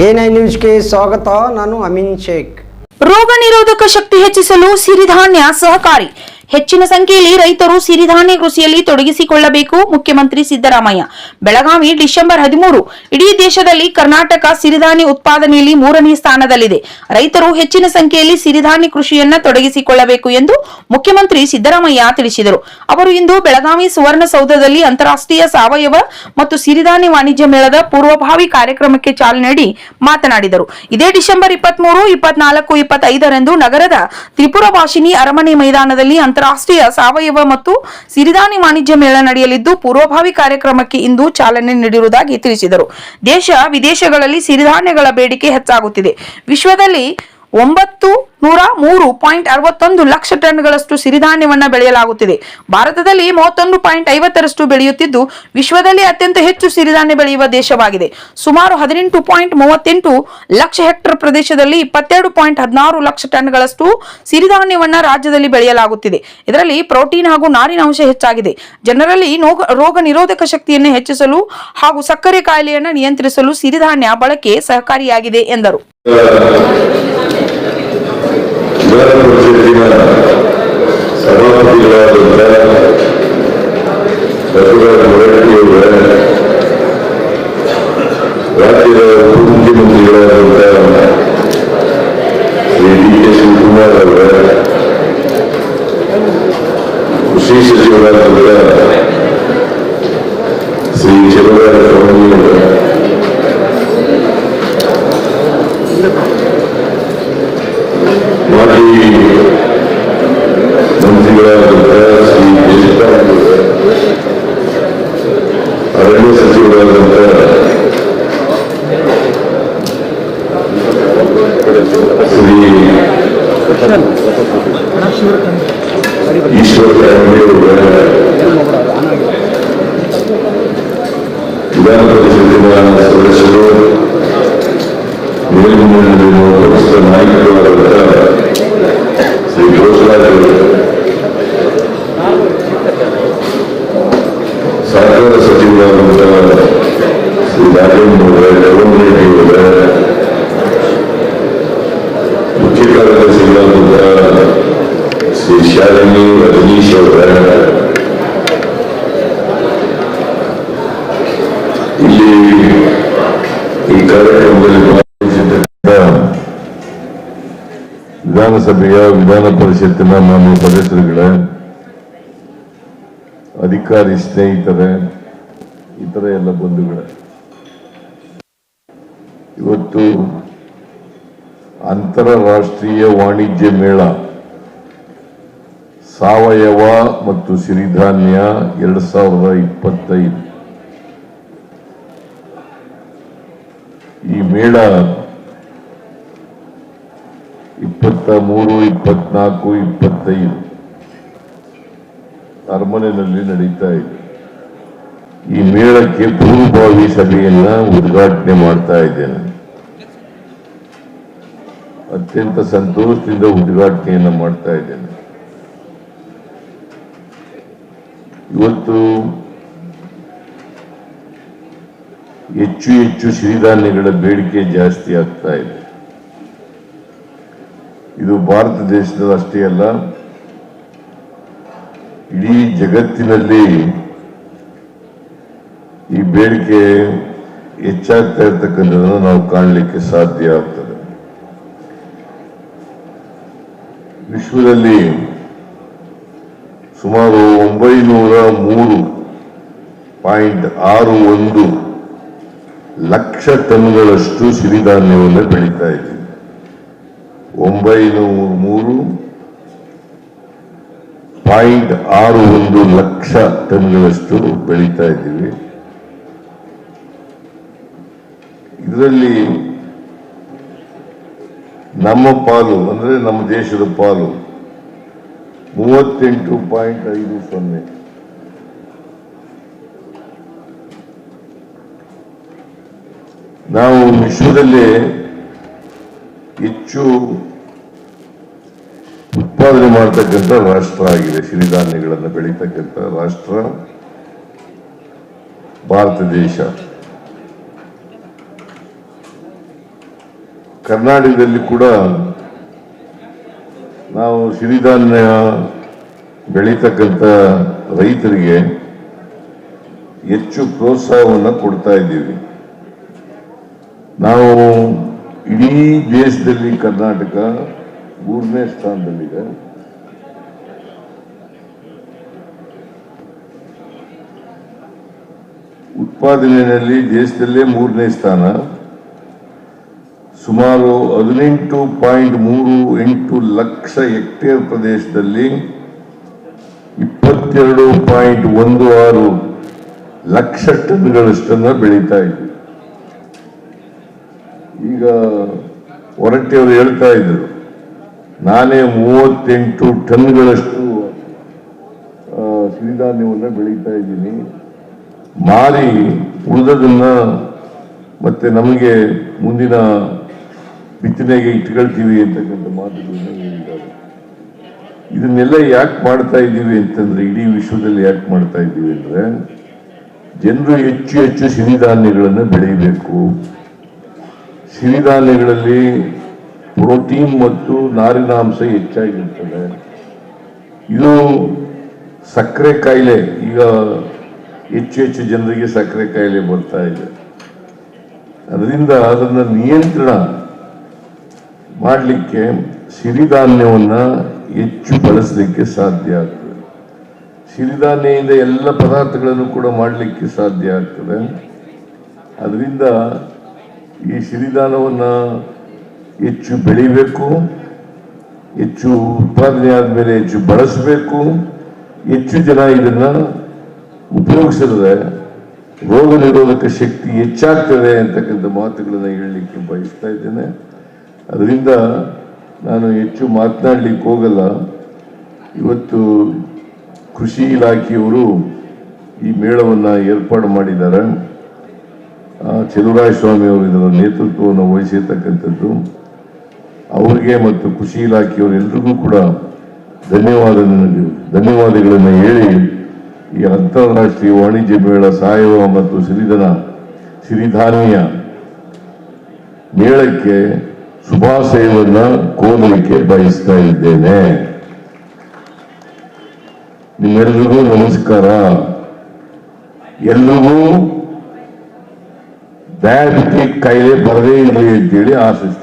A ನ್ಯೂಸ್ಗೆ ಸ್ವಾಗತ ನಾನು ಅಮಿನ್ ಶೇಖ್. ರೋಗ ನಿರೋಧಕ ಶಕ್ತಿ ಹೆಚ್ಚಿಸಲು ಸಿರಿಧಾನ್ಯ ಸಹಕಾರಿ. ಹೆಚ್ಚಿನ ಸಂಖ್ಯೆಯಲ್ಲಿ ರೈತರು ಸಿರಿಧಾನ್ಯ ಕೃಷಿಯಲ್ಲಿ ತೊಡಗಿಸಿಕೊಳ್ಳಬೇಕು, ಮುಖ್ಯಮಂತ್ರಿ ಸಿದ್ದರಾಮಯ್ಯ. ಬೆಳಗಾವಿ, ಡಿಸೆಂಬರ್ ಹದಿಮೂರು. ಇಡೀ ದೇಶದಲ್ಲಿ ಕರ್ನಾಟಕ ಸಿರಿಧಾನ್ಯ ಉತ್ಪಾದನೆಯಲ್ಲಿ ಮೂರನೇ ಸ್ಥಾನದಲ್ಲಿದೆ. ರೈತರು ಹೆಚ್ಚಿನ ಸಂಖ್ಯೆಯಲ್ಲಿ ಸಿರಿಧಾನ್ಯ ಕೃಷಿಯನ್ನ ತೊಡಗಿಸಿಕೊಳ್ಳಬೇಕು ಎಂದು ಮುಖ್ಯಮಂತ್ರಿ ಸಿದ್ದರಾಮಯ್ಯ ತಿಳಿಸಿದರು. ಅವರು ಇಂದು ಬೆಳಗಾವಿ ಸುವರ್ಣಸೌಧದಲ್ಲಿ ಅಂತಾರಾಷ್ಟ್ರೀಯ ಸಾವಯವ ಮತ್ತು ಸಿರಿಧಾನ್ಯ ವಾಣಿಜ್ಯ ಮೇಳದ ಪೂರ್ವಭಾವಿ ಕಾರ್ಯಕ್ರಮಕ್ಕೆ ಚಾಲನೆ ನೀಡಿ ಮಾತನಾಡಿದರು. ಇದೇ ಡಿಸೆಂಬರ್ ಇಪ್ಪತ್ಮೂರು, ಇಪ್ಪತ್ನಾಲ್ಕು, ಇಪ್ಪತ್ತೈದರಂದು ನಗರದ ತ್ರಿಪುರ ವಾಸಿನಿ ಅರಮನೆ ಮೈದಾನದಲ್ಲಿ ಅಂತಾರಾಷ್ಟ್ರೀಯ ಸಾವಯವ ಮತ್ತು ಸಿರಿಧಾನ್ಯ ವಾಣಿಜ್ಯ ಮೇಳ ನಡೆಯಲಿದ್ದು, ಪೂರ್ವಭಾವಿ ಕಾರ್ಯಕ್ರಮಕ್ಕೆ ಇಂದು ಚಾಲನೆ ನೀಡಿರುವುದಾಗಿ ತಿಳಿಸಿದರು. ದೇಶ ವಿದೇಶಗಳಲ್ಲಿ ಸಿರಿಧಾನ್ಯಗಳ ಬೇಡಿಕೆ ಹೆಚ್ಚಾಗುತ್ತಿದೆ. ವಿಶ್ವದಲ್ಲಿ ಒಂಬತ್ತು ನೂರ ಮೂರು ಪಾಯಿಂಟ್ ಅರವತ್ತೊಂದು ಲಕ್ಷ ಟನ್ಗಳಷ್ಟು ಸಿರಿಧಾನ್ಯವನ್ನು ಬೆಳೆಯಲಾಗುತ್ತಿದೆ. ಭಾರತದಲ್ಲಿ ಮೂವತ್ತೊಂದು ಪಾಯಿಂಟ್ ಐವತ್ತರಷ್ಟು ಬೆಳೆಯುತ್ತಿದ್ದು, ವಿಶ್ವದಲ್ಲಿ ಅತ್ಯಂತ ಹೆಚ್ಚು ಸಿರಿಧಾನ್ಯ ಬೆಳೆಯುವ ದೇಶವಾಗಿದೆ. ಸುಮಾರು ಹದಿನೆಂಟು ಪಾಯಿಂಟ್ ಮೂವತ್ತೆಂಟು ಲಕ್ಷ ಹೆಕ್ಟರ್ ಪ್ರದೇಶದಲ್ಲಿ ಇಪ್ಪತ್ತೆರಡು ಪಾಯಿಂಟ್ ಹದಿನಾರು ಲಕ್ಷ ಟನ್ಗಳಷ್ಟು ಸಿರಿಧಾನ್ಯವನ್ನು ರಾಜ್ಯದಲ್ಲಿ ಬೆಳೆಯಲಾಗುತ್ತಿದೆ. ಇದರಲ್ಲಿ ಪ್ರೋಟೀನ್ ಹಾಗೂ ನಾರಿನ ಅಂಶ ಹೆಚ್ಚಾಗಿದೆ. ಜನರಲ್ಲಿ ರೋಗ ನಿರೋಧಕ ಶಕ್ತಿಯನ್ನು ಹೆಚ್ಚಿಸಲು ಹಾಗೂ ಸಕ್ಕರೆ ಕಾಯಿಲೆಯನ್ನು ನಿಯಂತ್ರಿಸಲು ಸಿರಿಧಾನ್ಯ ಬಳಕೆ ಸಹಕಾರಿಯಾಗಿದೆ ಎಂದರು. Saudara Persetina, sahabat Bila Benda, Saudara Direkti Uwe, Wakil Kunti Menteri Benda, Jadi Kesimpulan Uwe, Usi Sejualan Benda, Sri Jeluran Pemilu Benda, Ishwara ಖಂಡ್ರೆಯವರ ವಿಧಾನ ಪರಿಷತ್ತಿನ ಸದಸ್ಯರು ಮೇಲ್ಮನೆಯಲ್ಲಿರುವ ಪಕ್ಷದ ನಾಯಕರಾದಂಥ ಶ್ರೀ ಘೋಷರಾಜ್ ಅವರು ಅವರ ಇಲ್ಲಿ ಈ ಕಾರ್ಯಕ್ರಮದಲ್ಲಿ ವಿಧಾನಸಭೆಯ ವಿಧಾನ ಪರಿಷತ್ತಿನ ಸದಸ್ಯರುಗಳೇ, ಅಧಿಕಾರಿ ಸ್ನೇಹಿತರೆ, ಇತರ ಎಲ್ಲ ಬಂಧುಗಳ. ಇವತ್ತು ಅಂತಾರಾಷ್ಟ್ರೀಯ ವಾಣಿಜ್ಯ ಮೇಳ ಸಾವಯವ ಮತ್ತು ಸಿರಿಧಾನ್ಯ ಎರಡ್ ಸಾವಿರದ ಇಪ್ಪತ್ತೈದು. ಈ ಮೇಳ ಇಪ್ಪತ್ತ ಮೂರು, ಇಪ್ಪತ್ನಾಲ್ಕು, ಇಪ್ಪತ್ತೈದು ಅರಮನೆಯಲ್ಲಿ ನಡೀತಾ ಇದೆ. ಈ ಮೇಳಕ್ಕೆ ಪೂರ್ವಭಾವಿ ಸಭೆಯನ್ನ ಉದ್ಘಾಟನೆ ಮಾಡ್ತಾ ಇದ್ದೇನೆ. ಅತ್ಯಂತ ಸಂತೋಷದಿಂದ ಉದ್ಘಾಟನೆಯನ್ನ ಮಾಡ್ತಾ ಇದ್ದೇನೆ. ಇವತ್ತು ಹೆಚ್ಚು ಹೆಚ್ಚು ಸಿರಿಧಾನ್ಯಗಳ ಬೇಡಿಕೆ ಜಾಸ್ತಿ ಆಗ್ತಾ ಇದೆ. ಇದು ಭಾರತ ದೇಶದಲ್ಲಿ ಅಷ್ಟೇ ಅಲ್ಲ, ಇಡೀ ಜಗತ್ತಿನಲ್ಲಿ ಈ ಬೇಡಿಕೆ ಹೆಚ್ಚಾಗ್ತಾ ಇರ್ತಕ್ಕಂಥದ್ದನ್ನು ನಾವು ಕಾಣಲಿಕ್ಕೆ ಸಾಧ್ಯ ಆಗ್ತದೆ. ವಿಶ್ವದಲ್ಲಿ ಸುಮಾರು ಒಂಬೈನೂರ ಮೂರು ಪಾಯಿಂಟ್ ಆರು ಒಂದು ಲಕ್ಷ ಟನ್ಗಳಷ್ಟು ಸಿರಿಧಾನ್ಯವನ್ನು ಬೆಳೀತಾ ಇದ್ದೀವಿ. ಒಂಬೈನೂರ ಮೂರು ಪಾಯಿಂಟ್ ಆರು ಒಂದು ಲಕ್ಷ ಟನ್ಗಳಷ್ಟು ಬೆಳೀತಾ ಇದ್ದೀವಿ. ಇದರಲ್ಲಿ ನಮ್ಮ ಪಾಲು, ಅಂದರೆ ನಮ್ಮ ದೇಶದ ಪಾಲು ಮೂವತ್ತೆಂಟು ಪಾಯಿಂಟ್ ಐದು ಸೊನ್ನೆ. ನಾವು ವಿಶ್ವದಲ್ಲೇ ಹೆಚ್ಚು ಉತ್ಪಾದನೆ ಮಾಡತಕ್ಕಂಥ ರಾಷ್ಟ್ರ ಆಗಿದೆ. ಸಿರಿಧಾನ್ಯಗಳನ್ನು ಬೆಳೀತಕ್ಕಂಥ ರಾಷ್ಟ್ರ, ಭಾರತ ದೇಶ. ಕರ್ನಾಟಕದಲ್ಲಿ ಕೂಡ ನಾವು ಸಿರಿಧಾನ್ಯ ಬೆಳೀತಕ್ಕಂಥ ರೈತರಿಗೆ ಹೆಚ್ಚು ಪ್ರೋತ್ಸಾಹವನ್ನು ಕೊಡ್ತಾ ಇದ್ದೀವಿ. ನಾವು ಇಡೀ ದೇಶದಲ್ಲಿ ಕರ್ನಾಟಕ ಮೂರನೇ ಸ್ಥಾನದಲ್ಲಿದೆ. ಉತ್ಪಾದನೆಯಲ್ಲಿ ದೇಶದಲ್ಲೇ ಮೂರನೇ ಸ್ಥಾನ. ಸುಮಾರು ಹದಿನೆಂಟು ಪಾಯಿಂಟ್ ಮೂರು ಎಂಟು ಲಕ್ಷ ಹೆಕ್ಟೇರ್ ಪ್ರದೇಶದಲ್ಲಿ ಇಪ್ಪತ್ತೆರಡು ಪಾಯಿಂಟ್ ಒಂದು ಆರು ಲಕ್ಷ ಟನ್ಗಳಷ್ಟನ್ನು ಬೆಳೀತಾ ಇದ್ವಿ. ಈಗ ಹೊರಟ್ಟಿಯವರು ಹೇಳ್ತಾ ಇದ್ರು ನಾನೇ ಮೂವತ್ತೆಂಟು ಟನ್ಗಳಷ್ಟು ಸಿರಿಧಾನ್ಯವನ್ನು ಬೆಳೀತಾ ಇದ್ದೀನಿ. ಮಾರಿ ಉಳಿದದನ್ನ ಮತ್ತೆ ನಮಗೆ ಮುಂದಿನ ಬಿತ್ತನೆಗೆ ಇಟ್ಕೊಳ್ತೀವಿ ಅಂತಕ್ಕಂಥ ಮಾತುಗಳನ್ನ ಹೇಳಿದ್ದಾರೆ. ಇದನ್ನೆಲ್ಲ ಯಾಕೆ ಮಾಡ್ತಾ ಇದ್ದೀವಿ ಅಂತಂದ್ರೆ, ಇಡೀ ವಿಶ್ವದಲ್ಲಿ ಯಾಕೆ ಮಾಡ್ತಾ ಇದ್ದೀವಿ ಅಂದ್ರೆ, ಜನರು ಹೆಚ್ಚು ಹೆಚ್ಚು ಸಿರಿಧಾನ್ಯಗಳನ್ನು ಬೆಳೆಯಬೇಕು. ಸಿರಿಧಾನ್ಯಗಳಲ್ಲಿ ಪ್ರೋಟೀನ್ ಮತ್ತು ನಾರಿನಾಂಶ ಹೆಚ್ಚಾಗಿರ್ತದೆ. ಇದು ಸಕ್ಕರೆ ಕಾಯಿಲೆ, ಈಗ ಹೆಚ್ಚು ಹೆಚ್ಚು ಜನರಿಗೆ ಸಕ್ಕರೆ ಕಾಯಿಲೆ ಬರ್ತಾ ಇದೆ. ಅದರಿಂದ ಅದನ್ನು ನಿಯಂತ್ರಣ ಮಾಡಲಿಕ್ಕೆ ಸಿರಿಧಾನ್ಯವನ್ನು ಹೆಚ್ಚು ಬಳಸಲಿಕ್ಕೆ ಸಾಧ್ಯ ಆಗ್ತದೆ. ಸಿರಿಧಾನ್ಯದಿಂದ ಎಲ್ಲ ಪದಾರ್ಥಗಳನ್ನು ಕೂಡ ಮಾಡಲಿಕ್ಕೆ ಸಾಧ್ಯ ಆಗ್ತದೆ. ಅದರಿಂದ ಈ ಸಿರಿಧಾನವನ್ನು ಹೆಚ್ಚು ಬೆಳಿಬೇಕು, ಹೆಚ್ಚು ಉತ್ಪಾದನೆ ಆದಮೇಲೆ ಹೆಚ್ಚು ಬಳಸಬೇಕು, ಹೆಚ್ಚು ಜನ ಇದನ್ನು ಉಪಯೋಗಿಸಿದ್ರೆ ರೋಗ ನಿರೋಧಕ ಶಕ್ತಿ ಹೆಚ್ಚಾಗ್ತದೆ ಅಂತಕ್ಕಂಥ ಮಾತುಗಳನ್ನು ಹೇಳಲಿಕ್ಕೆ ಬಯಸ್ತಾ ಇದ್ದೇನೆ. ಅದರಿಂದ ನಾನು ಹೆಚ್ಚು ಮಾತನಾಡಲಿಕ್ಕೆ ಹೋಗಲ್ಲ. ಇವತ್ತು ಕೃಷಿ ಇಲಾಖೆಯವರು ಈ ಮೇಳವನ್ನು ಏರ್ಪಾಡು ಮಾಡಿದ್ದಾರೆ. ಆ, ಚೆಲುವರಾಯ ಸ್ವಾಮಿ ಅವರು ಇದರ ನೇತೃತ್ವವನ್ನು ವಹಿಸಿರ್ತಕ್ಕಂಥದ್ದು. ಅವರಿಗೆ ಮತ್ತು ಕೃಷಿ ಇಲಾಖೆಯವರು ಎಲ್ರಿಗೂ ಕೂಡ ಧನ್ಯವಾದ ಧನ್ಯವಾದಗಳನ್ನು ಹೇಳಿ ಈ ಅಂತಾರಾಷ್ಟ್ರೀಯ ವಾಣಿಜ್ಯ ಮೇಳ ಸಾವಯವ ಮತ್ತು ಸಿರಿಧನ ಸಿರಿಧಾನ್ಯ ಮೇಳಕ್ಕೆ ಶುಭಾಶಯವನ್ನ ಕೋರಲಿಕ್ಕೆ ಬಯಸ್ತಾ ಇದ್ದೇನೆ. ನಿಮ್ಮೆಲ್ಲರಿಗೂ ನಮಸ್ಕಾರ. ಎಲ್ಲವೂ ಡಯಾಬಿಟಿಕ್ ಕಾಯಿಲೆ ಬರದೇ ಇರಲಿ ಅಂತೇಳಿ ಆಶಿಸ್ತಾ